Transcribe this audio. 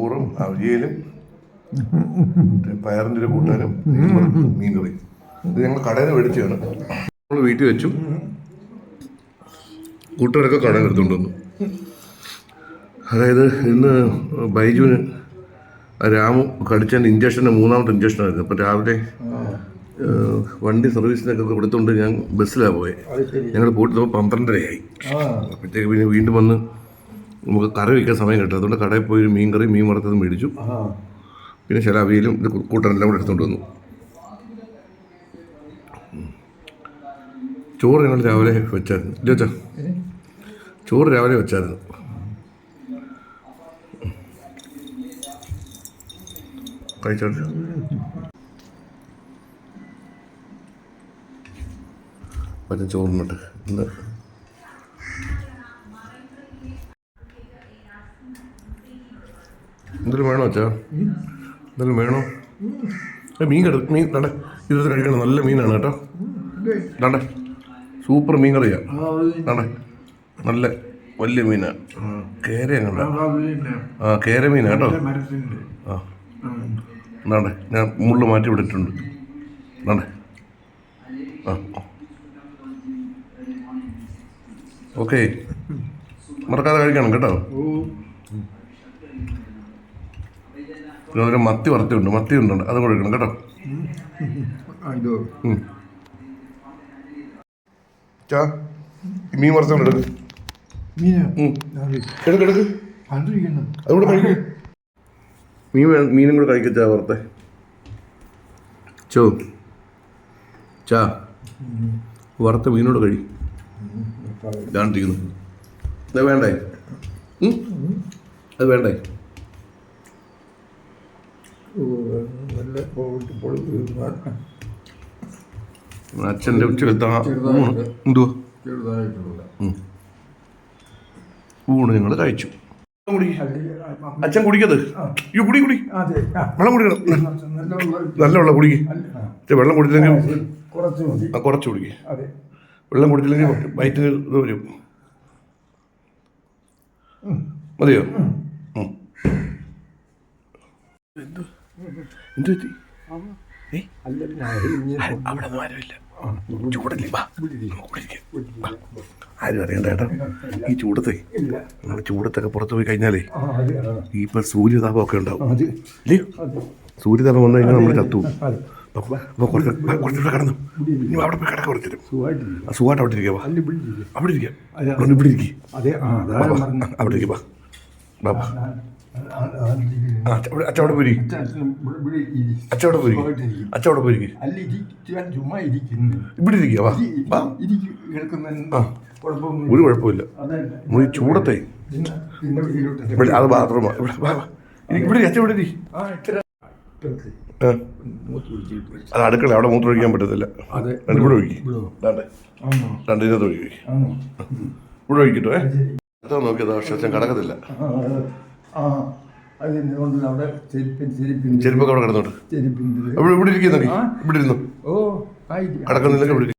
ഊറും അവിയലും പയറിന്റെ ഒരു കൂട്ടാനും മീൻ കറി ഇത് ഞങ്ങൾ കടയിൽ നിന്ന് മേടിച്ചതാണ്. നമ്മൾ വീട്ടിൽ വെച്ചു. കൂട്ടുകാരൊക്കെ കടയിൽ എടുത്തുകൊണ്ട് വന്നു. അതായത് ഇന്ന് ബൈജുവിന് രാമു കടിച്ചതിന്റെ ഇഞ്ചക്ഷന്റെ മൂന്നാമത്തെ ഇഞ്ചക്ഷനായിരുന്നു അപ്പം രാവിലെ വണ്ടി സർവീസിനൊക്കെ കൊടുത്തുകൊണ്ട് ഞാൻ ബസ്സിലാണ് പോയത് ഞങ്ങൾ പോയിട്ട് പന്ത്രണ്ടരയായി. അപ്പോഴത്തേക്ക് പിന്നെ വീണ്ടും വന്ന് നമുക്ക് കറി വയ്ക്കാൻ സമയം കിട്ടും അതുകൊണ്ട് കടയിൽ പോയി ഒരു മീൻ കറി മീൻ വറുത്തത് മേടിച്ചു. പിന്നെ ചില അവിയലും ഇത് കൂട്ടനെല്ലാം കൂടെ എടുത്തുകൊണ്ട് വന്നു. ചോറ് ഞങ്ങൾ രാവിലെ വെച്ചായിരുന്നു. വെച്ചാ ചോറ് രാവിലെ വെച്ചായിരുന്നു. കഴിച്ചോട്ടെ മറ്റേ ചോറിനോട്ടെ ഇന്ന് എന്തെങ്കിലും വേണോ അച്ഛാ? എന്തെങ്കിലും വേണോ? മീൻ കട മീൻ കണ്ടേ ഇത് കഴിക്കണം. നല്ല മീനാണ് കേട്ടോ. കണ്ടേ സൂപ്പർ മീൻ കറിയാ കണ്ടേ നല്ല വലിയ മീനാ. കേര കണ്ടോ ആ കേര മീനാ കേട്ടോ. ആ. എന്നാണ്ടേ ഞാൻ മുള്ളു മാറ്റി വിട്ടിട്ടുണ്ട്. എന്നാണ്ടേ ആ ഓക്കെ. മറക്കാതെ കഴിക്കണം കേട്ടോ. പിന്നെ ഒരു മത്തി വറുത്തുണ്ട് മത്തി ഉണ്ട് അത് കൊടുക്കണം കേട്ടോ. ചാ മീൻ വറുത്തോണ്ട് എടുക്ക്. എടുക്ക്. എടുക്ക് അതുകൂടെ കഴിക്കും. മീൻ മീനും കൂടെ കഴിക്കച്ചാ വറുത്തെ. ചോ. ചാ. വറുത്ത മീനോട് കഴി. ഇതാണ്ടിരിക്കുന്നു അത് വേണ്ടേ? അത് വേണ്ടേ? അച്ഛന്റെ ഉച്ചകത്ത ഊണ് എന്തുവാ? ഉം. ഊണ് ഞങ്ങൾ കഴിച്ചു. അച്ഛൻ കുടിക്കത്? അയ്യോ കുടി കുടി. വെള്ളം കുടിക്കണം. നല്ല വെള്ളം കുടിക്ക്. വെള്ളം കുടിച്ചില്ലെങ്കിൽ കുറച്ച് കുടിക്ക്. വെള്ളം കുടിച്ചില്ലെങ്കിൽ വയറ്റിന് ഇത് വരും. മതിയോ ഉം. എന്ത് എന്ത് പറ്റി അവിടെ ആരുമില്ല. ചൂടല്ലേ. ആരും അറിയണ്ട ചേട്ടാ ഈ ചൂടത്തെ നമ്മൾ ചൂടത്തൊക്കെ പുറത്ത് പോയി കഴിഞ്ഞാലേ ഈ ഇപ്പം സൂര്യതാപമൊക്കെ ഉണ്ടാവും. അതെ. ഇല്ലയോ സൂര്യതാപം വന്നു കഴിഞ്ഞാൽ നമ്മൾ ചത്തു അപ്പോൾ കുറച്ച് കുറച്ചുകൂടെ കിടന്നു. ഇനി അവിടെ പോയി കിടക്ക കുറച്ചു തരും സുഖമായിട്ടില്ല ആ സുഖമായിട്ട് അവിടെ ഇരിക്കുക അവിടെ ഇരിക്കാം. അതെ. അവിടെ ഇവിടെ ഇരിക്കുക അവിടെ ഇരിക്കുക വാ. അച്ചവടപുരി അല്ല ഇരിക്കാൻ ചുമ്മാ ഇരിക്കുന്നു ഇവിടെ ഇരിക്കുക ഒരു കുഴപ്പമില്ല മുറി ചൂടത്തെ അത് ബാത്റൂം ഇവിടെ ഇവിടെ പിടിച്ചിട്ട് അത് അടുക്കള അവിടെ മൂത്രം ഒഴിക്കാൻ പറ്റത്തില്ല ഇവിടെ ഒഴിക്കും രണ്ടിനകത്ത് ഒഴിക്കും ഇവിടെ ഒഴിക്കട്ടോ നോക്കിയത് അച്ഛൻ കിടക്കത്തില്ല ആ, അവിടെ ചെരുപ്പൊക്കെ അവിടെ കിടന്നോട്ടെ ഇവിടെ ഇവിടെ ഇരിക്കുന്നു ഇവിടെ ഇരുന്നു? ഓ ഇവിടെ ഇരിക്ക്.